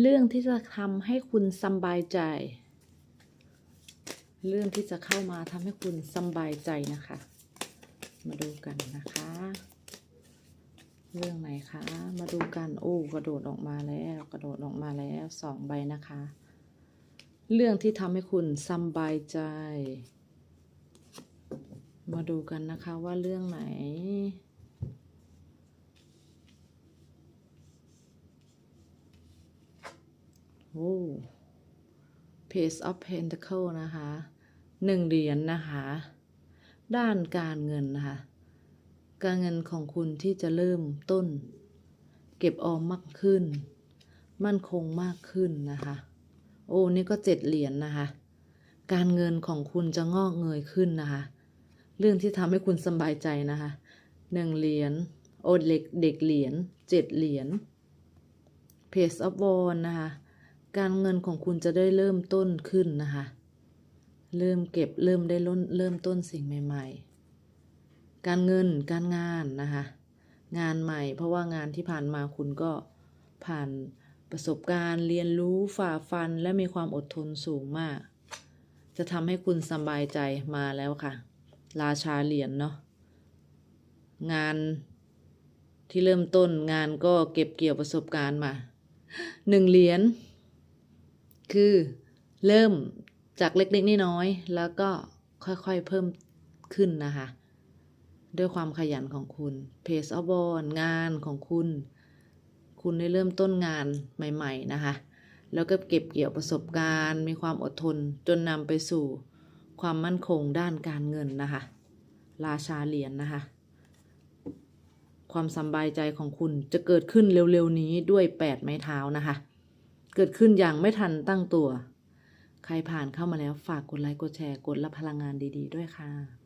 เรื่องที่จะทำให้คุณสบายใจ เรื่องที่จะเข้ามาทำให้คุณสบายใจนะคะ มาดูกันนะคะ เรื่องไหนคะ มาดูกัน โอ้ กระโดดออกมาแล้ว กระโดดออกมาแล้วสองใบนะคะ เรื่องที่ทำให้คุณสบายใจ มาดูกันนะคะว่าเรื่องไหน โอ้ Page of Pentacle นะคะหนึ่งเหรียญนนะคะ ด้านการเงินนะคะ การเงินของคุณที่จะเริ่มต้น เก็บออมมากขึ้น มั่นคงมากขึ้นนะคะ โอ้นี่ก็เจ็ดเหรียญนนะคะ การเงินของคุณจะงอกเงยขึ้นนะคะ เรื่องที่ทำให้คุณสบายใจนะคะหนึ่งเหรียญโอเด็กเด็กเหรียญเจ็ดเหรียญ Page of w a n d นะคะ การเงินของคุณจะได้เริ่มต้นขึ้นนะคะ เริ่มเก็บเริ่มได้ล้นเริ่มต้นสิ่งใหม่ ๆ การเงินการงานนะคะ งานใหม่ เพราะว่างานที่ผ่านมาคุณก็ผ่านประสบการณ์เรียนรู้ฝ่าฟันและมีความอดทนสูงมาก จะทำให้คุณสบายใจมาแล้วค่ะ ราชาเหรียญเนาะงานที่เริ่มต้นงานก็เก็บเกี่ยวประสบการณ์มาหนึ่งเหรียญ คือเริ่มจากเล็กๆน้อยๆแล้วก็ค่อยๆเพิ่มขึ้นนะคะ ด้วยความขยันของคุณ Pace of b a l l งานของคุณ คุณได้เริ่มต้นงานใหม่ ๆ นะคะ แล้วก็เก็บเกี่ยวประสบการณ์ มีความอดทนจนนำไปสู่ความมั่นคงด้านการเงินนะคะ ราชาเหรียญนนะคะ ความสบายใจของคุณจะเกิดขึ้นเร็วๆนี้ด้วยแปดไม้เท้านะคะ เกิดขึ้นอย่างไม่ทันตั้งตัว ใครผ่านเข้ามาแล้วฝากกดไลค์กดแชร์กดรับพลังงานดี ๆ ด้วยค่ะ